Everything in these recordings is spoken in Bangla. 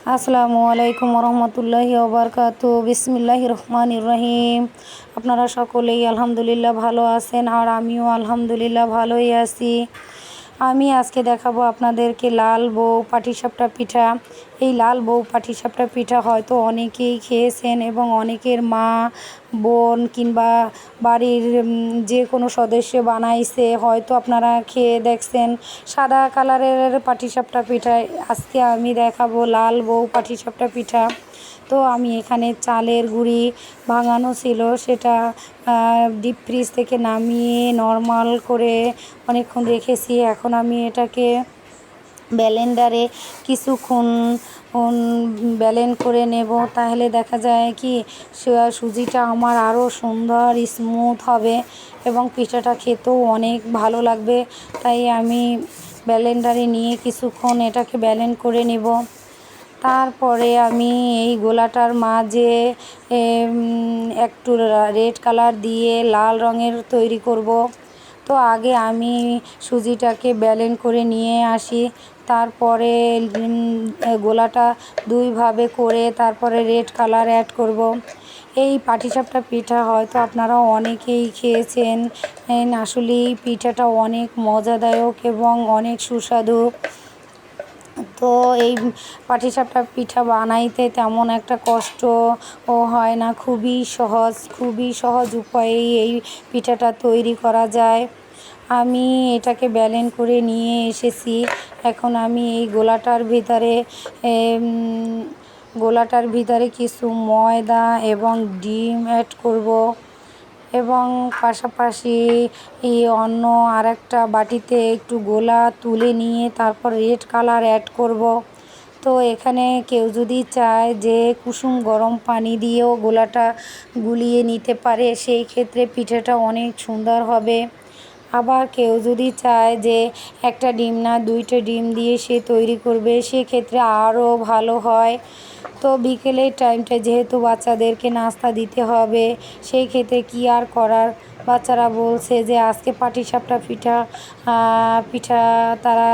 আসসালামু আলাইকুম রহমতুল্লাহি ওবরকাত। বিসমিল্লাহ রহমান রহিম। আপনারা সকলেই আলহামদুলিল্লাহ ভালো আছেন আর আমিও আলহামদুলিল্লাহ ভালোই আছি। আমি আজকে দেখাবো আপনাদেরকে লাল বউ পাটিসাপটা পিঠা। এই লাল বউ পাটিসাপটা পিঠা হয়তো অনেকেই খেয়েছেন এবং অনেকের মা, বোন কিংবা বাড়ির যে কোনো সদস্য বানাইছে, হয়তো আপনারা খেয়ে দেখছেন। সাদা কালারের পাটিসাপটা পিঠা। আজকে আমি দেখাবো লাল বউ পাটিসাপটা পিঠা। তো আমি এখানে চালের গুঁড়ি ভাঙানো ছিল, সেটা ডিপ ফ্রিজ থেকে নামিয়ে নর্মাল করে অনেকক্ষণ রেখেছি। এখন আমি এটাকে ব্যালেন্ডারে কিছুক্ষণ ব্যালেন্ড করে নেব। তাহলে দেখা যায় কি সুজিটা আমার আরও সুন্দর স্মুথ হবে এবং পিঠাটা খেতেও অনেক ভালো লাগবে। তাই আমি ব্যালেন্ডারে নিয়ে কিছুক্ষণ এটাকে ব্যালেন্ড করে নেব। তারপরে আমি এই গোলাটার মাঝে একটু রেড কালার দিয়ে লাল রঙের তৈরি করব। তো আগে আমি সুজিটাকে ব্যালেন্ড করে নিয়ে আসি। তারপরে গোলাটা দুইভাবে করে তারপরে রেড কালার অ্যাড করব। এই পাটিসাপটা পিঠা হয়তো আপনারা অনেকেই খেয়েছেন। আসলেই পিঠাটা অনেক মজাদায়ক এবং অনেক সুস্বাদু। তো এই পাটিসাপটা পিঠা বানাইতে তেমন একটা কষ্ট ও হয় না। খুবই সহজ খুবই সহজ উপায়েই এই পিঠাটা তৈরি করা যায়। আমি এটাকে ব্যালেন করে নিয়ে এসেছি। এখন আমি এই গোলাটার ভিতরে গোলাটার ভিতরে কিছু ময়দা এবং ডিম অ্যাড করব। এবং পাশাপাশি অন্য আরেকটা বাটিতে একটু গোলা তুলে নিয়ে তারপর রেড কালার অ্যাড করব। তো এখানে কেউ যদি চায় যে কুসুম গরম পানি দিয়েও গোলাটা গুলিয়ে নিতে পারে, সেই ক্ষেত্রে পিঠেটা অনেক সুন্দর হবে। আবার কেউ যদি চায় যে একটা ডিম না, দুইটা ডিম দিয়ে সে তৈরি করবে, সেক্ষেত্রে আরও ভালো হয়। তো বিকেলের টাইমটা যেহেতু বাচ্চাদেরকে নাস্তা দিতে হবে, সেই ক্ষেত্রে কী আর করার? বাচ্চারা বলছে যে আজকে পাটিসাপটা পিঠা পিঠা তারা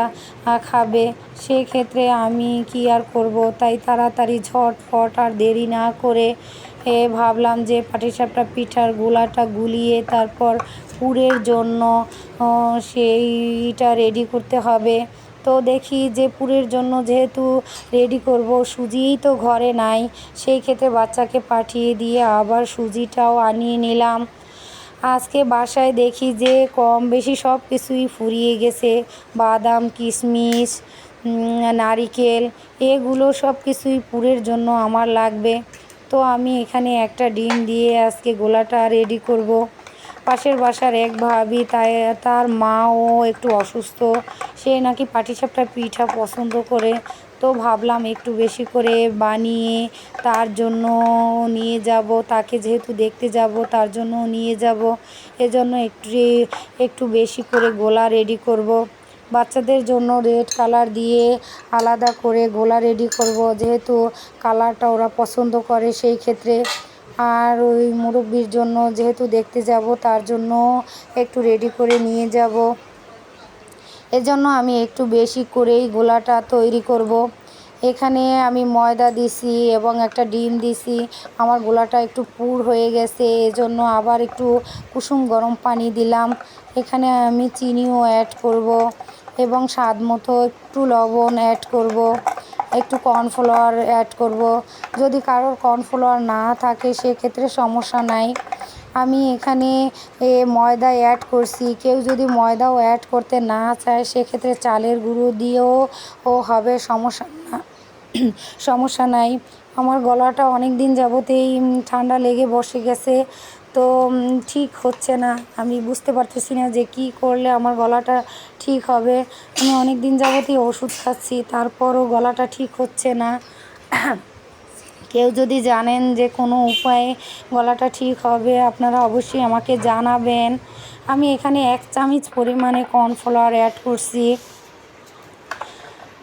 খাবে। সেই ক্ষেত্রে আমি কী আর করব? তাই তাড়াতাড়ি ঝটফট আর দেরি না করে এ ভাবলাম যে পাটিসাপটা পিঠার গোলাটা গুলিয়ে তারপর পুরের জন্য সেইটা রেডি করতে হবে। তো দেখি যে পুরের জন্য যেহেতু রেডি করব, সুজিই তো ঘরে নাই, সেই ক্ষেত্রে বাচ্চাকে পাঠিয়ে দিয়ে আবার সুজিটাও আনিয়ে নিলাম। আজকে বাসায় দেখি যে কম বেশি সব কিছুই ফুরিয়ে গেছে। বাদাম কিশমিশ নারিকেল, এগুলো সব কিছুই পুরের জন্য আমার লাগবে। তো আমি এখানে একটা ডিম দিয়ে আজকে গোলাটা রেডি করব। পাশের বাসার এক ভাবি, তাই তার মাও একটু অসুস্থ, সে নাকি পাটিসাপটা পিঠা পছন্দ করে। তো ভাবলাম একটু বেশি করে বানিয়ে তার জন্য নিয়ে যাব, তাকে যেহেতু দেখতে যাব, তার জন্য নিয়ে যাব। এজন্য একটু একটু বেশি করে গোলা রেডি করব। বাচ্চাদের জন্য রেড কালার দিয়ে আলাদা করে গোলা রেডি করব। যেহেতু কালারটা ওরা পছন্দ করে সেই ক্ষেত্রে। আর ওই মুরব্বির জন্য যেহেতু দেখতে যাব, তার জন্য একটু রেডি করে নিয়ে যাব। এজন্য আমি একটু বেশি করেই গোলাটা তৈরি করব। এখানে আমি ময়দা দিছি এবং একটা ডিম দিছি। আমার গোলাটা একটু পুর হয়ে গেছে, এজন্য আবার একটু কুসুম গরম পানি দিলাম। এখানে আমি চিনিও অ্যাড করব। এবং স্বাদ মতো একটু লবণ অ্যাড করব, একটু কর্নফ্লাওয়ার অ্যাড করব। যদি কারোর কর্নফ্লাওয়ার না থাকে, সেক্ষেত্রে সমস্যা নাই। আমি এখানে এ ময়দা অ্যাড করছি। কেউ যদি ময়দাও অ্যাড করতে না চায়, সেক্ষেত্রে চালের গুঁড়ো দিয়েও ও হবে, সমস্যা না সমস্যা নাই। আমার গলাটা অনেক দিন যাবতেই ঠান্ডা লেগে বসে গেছে। তো ঠিক হচ্ছে না। আমি বুঝতে পারতেছি না যে কী করলে আমার গলাটা ঠিক হবে। আমি অনেক দিন যাবতই ওষুধ খাচ্ছি, তারপরও গলাটা ঠিক হচ্ছে না। কেউ যদি জানেন যে কোনো উপায়ে গলাটা ঠিক হবে, আপনারা অবশ্যই আমাকে জানাবেন। আমি এখানে এক চামচ পরিমাণে কর্নফ্লাওয়ার অ্যাড করছি।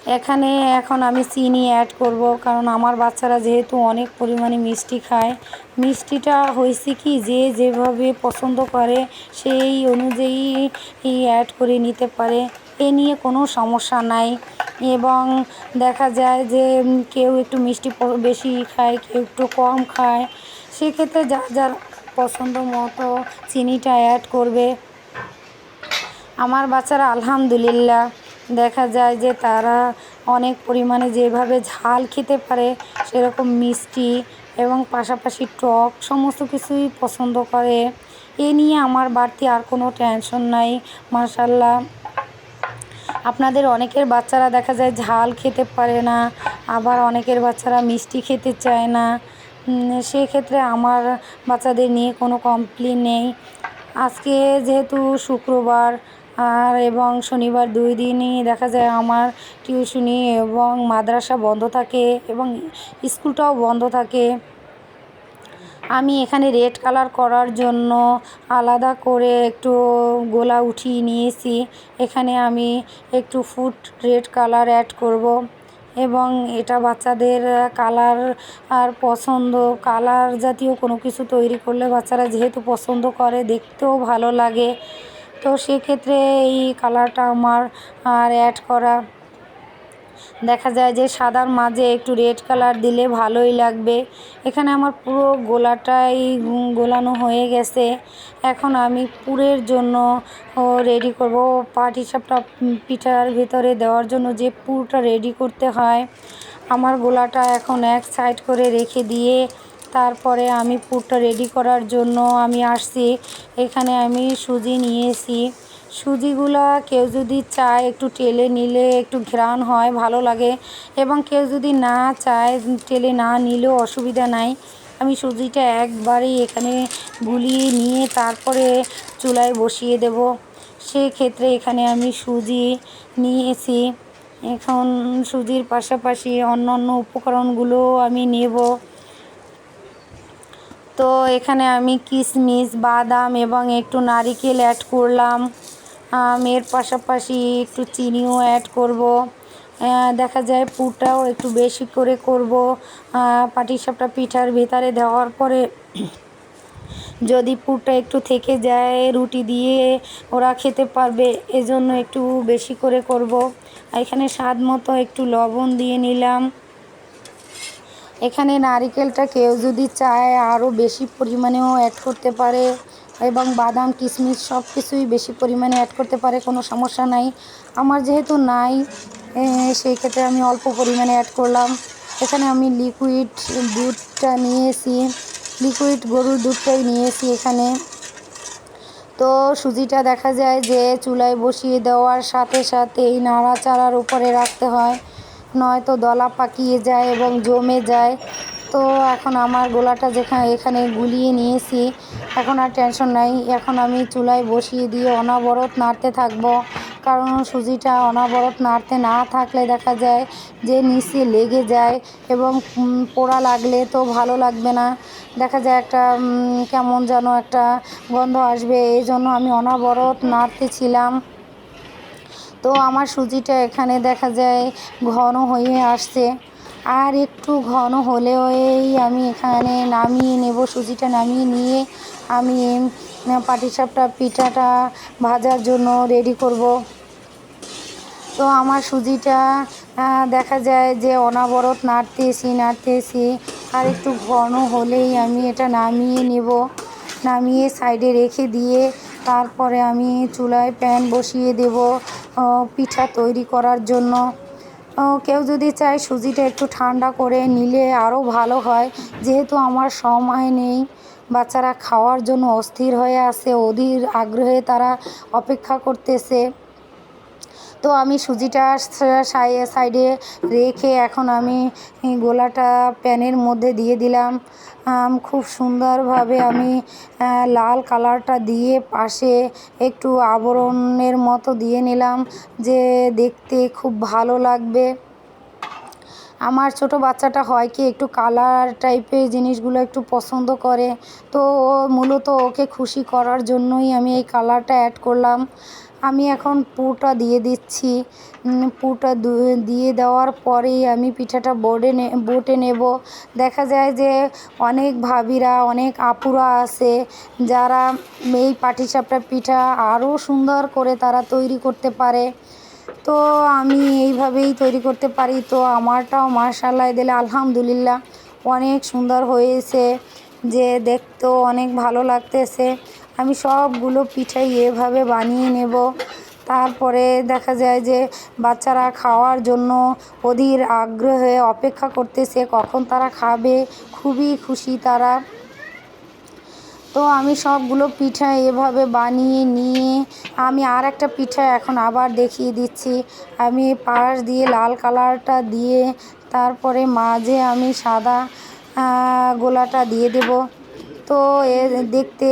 এখানে এখন আমি চিনি অ্যাড করব, কারণ আমার বাচ্চারা যেহেতু অনেক পরিমাণে মিষ্টি খায়। মিষ্টিটা হয়েছে কি, যে যেভাবে পছন্দ করে, সেই অনুযায়ী অ্যাড করে নিতে পারে। এ নিয়ে কোনো সমস্যা নাই। এবং দেখা যায় যে কেউ একটু মিষ্টি বেশি খায়, কেউ একটু কম খায়। সেক্ষেত্রে যার যার পছন্দ মতো চিনিটা অ্যাড করবে। আমার বাচ্চারা আলহামদুলিল্লাহ। দেখা যায় যে তারা অনেক পরিমাণে যেভাবে ঝাল খেতে পারে, সেরকম মিষ্টি এবং পাশাপাশি টক সমস্ত কিছুই পছন্দ করে। এ নিয়ে আমার বাড়তি আর কোনো টেনশন নাই মাশাল্লাহ আপনাদের অনেকের বাচ্চারা দেখা যায় ঝাল খেতে পারে না, আবার অনেকের বাচ্চারা মিষ্টি খেতে চায় না। সেক্ষেত্রে আমার বাচ্চাদের নিয়ে কোনো কমপ্লেন নেই। আজকে যেহেতু শুক্রবার আর এবং শনিবার দুই দিনই দেখা যায় আমার টিউশনি এবং মাদ্রাসা বন্ধ থাকে এবং স্কুলটাও বন্ধ থাকে। আমি এখানে রেড কালার করার জন্য আলাদা করে একটু গোলা উঠিয়ে নিয়েছি। এখানে আমি একটু ফুড রেড কালার অ্যাড করব এবং এটা বাচ্চাদের কালার আর পছন্দ কালার জাতীয় কোনো কিছু তৈরি করলে বাচ্চারা যেহেতু পছন্দ করে, দেখতেও ভালো লাগে। তো সেক্ষেত্রে এই কালারটা আমার, আর অ্যাড করা। দেখা যায় যে সাদার মাঝে একটু রেড কালার দিলে ভালোই লাগবে। এখানে আমার পুরো গোলাটাই গোলানো হয়ে গেছে। এখন আমি পুরের জন্য রেডি করব। পাটিসাপটা পিঠার ভিতরে দেওয়ার জন্য যে পুরটা রেডি করতে হয়, আমার গোলাটা এখন এক সাইড করে রেখে দিয়ে তারপরে আমি পুরটা রেডি করার জন্য আমি আসছি। এখানে আমি সুজি নিয়েছি। সুজিগুলা কেউ যদি চায় একটু টেলে নিলে একটু ঘ্রাণ হয়, ভালো লাগে। এবং কেউ যদি না চায় টেলে না নিলেও অসুবিধা নাই। আমি সুজিটা একবারেই এখানে গুলিয়ে নিয়ে তারপরে চুলায় বসিয়ে দেব। সেক্ষেত্রে এখানে আমি সুজি নিয়েছি। এখন সুজির পাশাপাশি অন্য অন্য উপকরণগুলোও আমি নেব। তো এখানে আমি কিশমিশ বাদাম এবং একটু নারিকেল অ্যাড করলাম। এর পাশাপাশি একটু চিনিও অ্যাড করব। দেখা যায় পুরটাও একটু বেশি করে করব। পাটিসাপটা পিঠার ভেতরে দেওয়ার পরে যদি পুরটা একটু থেকে যায়, রুটি দিয়ে ওরা খেতে পারবে, এজন্য একটু বেশি করে করব। এখানে স্বাদ মতো একটু লবণ দিয়ে নিলাম। এখানে নারিকেলটা কেউ যদি চায় আরও বেশি পরিমাণেও অ্যাড করতে পারে এবং বাদাম, কিশমিশ সব কিছুই বেশি পরিমাণে অ্যাড করতে পারে, কোনো সমস্যা নাই। আমার যেহেতু নাই সেই ক্ষেত্রে আমি অল্প পরিমাণে অ্যাড করলাম। এখানে আমি লিকুইড দুধটা নিয়েছি। লিকুইড গরুর দুধটাই নিয়েছি এখানে। তো সুজিটা দেখা যায় যে চুলায় বসিয়ে দেওয়ার সাথে সাথে সাথেই নাড়াচাড়ার উপরে রাখতে হয়। নয়তো দলা পাকিয়ে যায় এবং জমে যায়। তো এখন আমার গোলাটা যেখানে এখানে গুলিয়ে নিয়েছি, এখন আর টেনশন নাই। এখন আমি চুলায় বসিয়ে দিয়ে অনাবরত নাড়তে থাকব। কারণ সুজিটা অনাবরত নাড়তে না থাকলে দেখা যায় যে নিচে লেগে যায় এবং পোড়া লাগলে তো ভালো লাগবে না। দেখা যায় একটা কেমন যেন একটা গন্ধ আসবে। এই জন্য আমি অনবরত নাড়তেছিলাম তো আমার সুজিটা এখানে দেখা যায় ঘন হয়ে আসছে। আর একটু ঘন হলেও এই আমি এখানে নামিয়ে নেব, সুজিটা নামিয়ে নিয়ে আমি পাটিসাপটা, পিঠাটা ভাজার জন্য রেডি করব। তো আমার সুজিটা দেখা যায় যে অনাবরত নাড়তেছি নাড়তেছি, আর একটু ঘন হলেই আমি এটা নামিয়ে নেব। নামিয়ে সাইডে রেখে দিয়ে তারপরে আমি চুলায় প্যান বসিয়ে দেব পিঠা তৈরি করার জন্য। কেউ যদি চায় সুজিটা একটু ঠান্ডা করে নিলে আরও ভালো হয়, যেহেতু আমার সময় নেই। বাচ্চারা খাওয়ার জন্য অস্থির হয়ে আছে, অধীর আগ্রহে তারা অপেক্ষা করতেছে। তো আমি সুজিটা সাইডে রেখে এখন আমি গোলাটা প্যানের মধ্যে দিয়ে দিলাম। খুব সুন্দরভাবে আমি লাল কালারটা দিয়ে পাশে একটু আবরণের মতো দিয়ে নিলাম যে দেখতে খুব ভালো লাগবে। আমার ছোট বাচ্চাটা হয় কি একটু কালার টাইপের জিনিসগুলো একটু পছন্দ করে, তো মূলত ওকে খুশি করার জন্যই আমি এই কালারটা অ্যাড করলাম। আমি এখন পুরটা দিয়ে দিচ্ছি। পুরটা দিয়ে দেওয়ার পরেই আমি পিঠাটা বোর্ডে বোটে নেব। দেখা যায় যে অনেক ভাবিরা, অনেক আপুরা আছে, যারা এই পাটিসাপটা পিঠা আরও সুন্দর করে তারা তৈরি করতে পারে। তো আমি এইভাবেই তৈরি করতে পারি। তো আমারটাও মাশাল্লাহ দিলে আলহামদুলিল্লাহ অনেক সুন্দর হয়েছে। যে দেখতেও অনেক ভালো লাগতেছে। আমি সবগুলো পিঠাই এভাবে বানিয়ে নেব। তারপরে দেখা যায় যে বাচ্চারা খাওয়ার জন্য অধীর আগ্রহে অপেক্ষা করতেছে, কখন তারা খাবে, খুবই খুশি তারা। তো আমি সবগুলো পিঠা এভাবে বানিয়ে নিয়ে আমি আর একটা পিঠা এখন আবার দেখিয়ে দিচ্ছি। আমি পাশ দিয়ে লাল কালারটা দিয়ে তারপরে মাঝে আমি সাদা গোলাটা দিয়ে দেব। তো এ দেখতে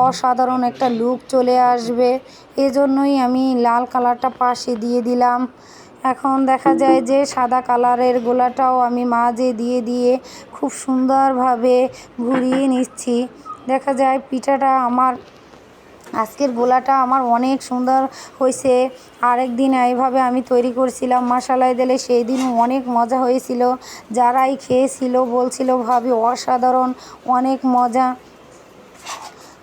অসাধারণ একটা লুক চলে আসবে। এজন্যই আমি লাল কালারটা পাশে দিয়ে দিলাম। এখন দেখা যায় যে সাদা কালারের গোলাটাও আমি মাঝে দিয়ে দিয়ে খুব সুন্দরভাবে ঘুরিয়ে নিচ্ছি। দেখা যায় পিঠাটা আমার আজকের গোলাটা আমার অনেক সুন্দর হয়েছে। আরেক দিন এইভাবে আমি তৈরি করছিলাম মশালাই দিলে সেই দিন অনেক মজা হয়েছিল। যারাই খেয়েছিল বলছিল, ভাবি, অসাধারণ, অনেক মজা।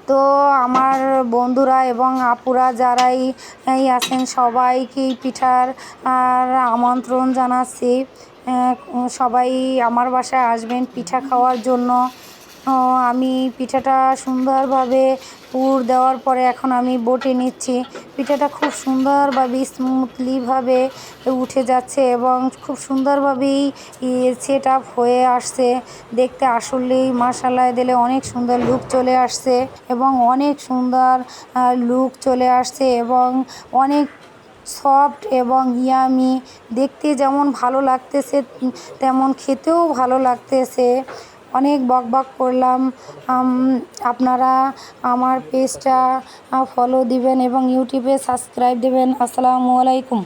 তো আমার বন্ধুরা এবং আপুরা যারাই আছেন, সবাইকেই পিঠার আর আমন্ত্রণ জানাচ্ছি। সবাই আমার বাসায় আসবেন পিঠা খাওয়ার জন্য। আমি পিঠাটা সুন্দরভাবে পুর দেওয়ার পরে এখন আমি বটে নিচ্ছি। পিঠাটা খুব সুন্দরভাবে স্মুথলিভাবে উঠে যাচ্ছে এবং খুব সুন্দরভাবেই সেট আপ হয়ে আসছে। দেখতে আসলেই মাসালায় দিলে অনেক সুন্দর লুক চলে আসছে এবং অনেক সুন্দর লুক চলে আসছে এবং অনেক সফট এবং ইয়ামি দেখতে যেমন ভালো লাগতেছে, তেমন খেতেও ভালো লাগতেছে। অনেক বক বক করলাম। আপনারা আমার পেজটা ফলো দিবেন এবং ইউটিউবে সাবস্ক্রাইব দেবেন। আসসালামু আলাইকুম।